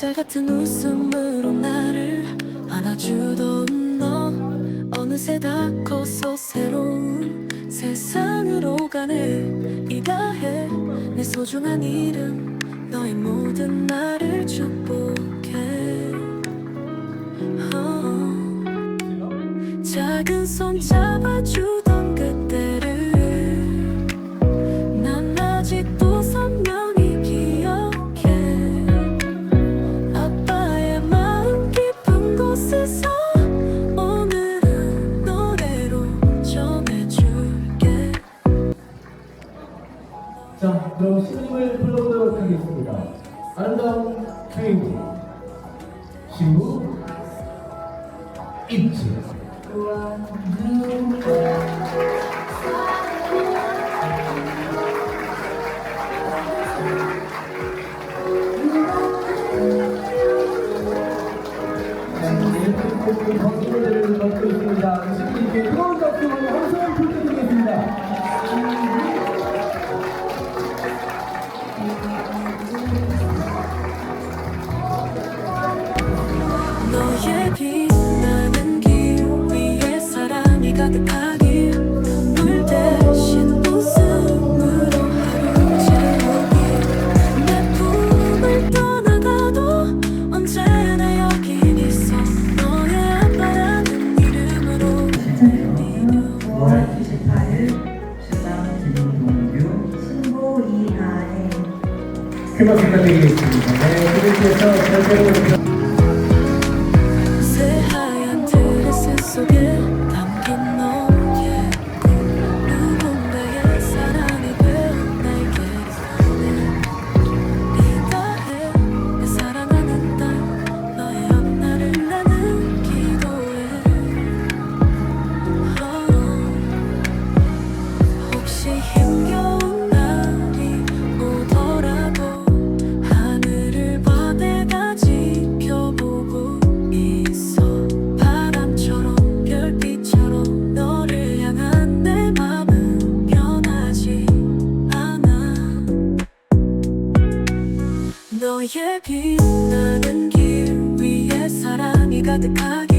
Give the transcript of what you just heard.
같은 웃음으로 나를 안아주던 너. 어느새 다 커서 새로운 세상으로 가네. 이다해 내 소중한 이름 너의 모든 나를 축복해. 어. 작은 손 잡아주던 그때 자, 그럼 신부를 불러보도록 하겠습니다. 아름다운 주인공 신부 입지. 네, 박수를 받고 있습니다. 신부님께 뜨거운 박수로 함 큰박 너의 빛나는 길 위에 사랑이 가득하게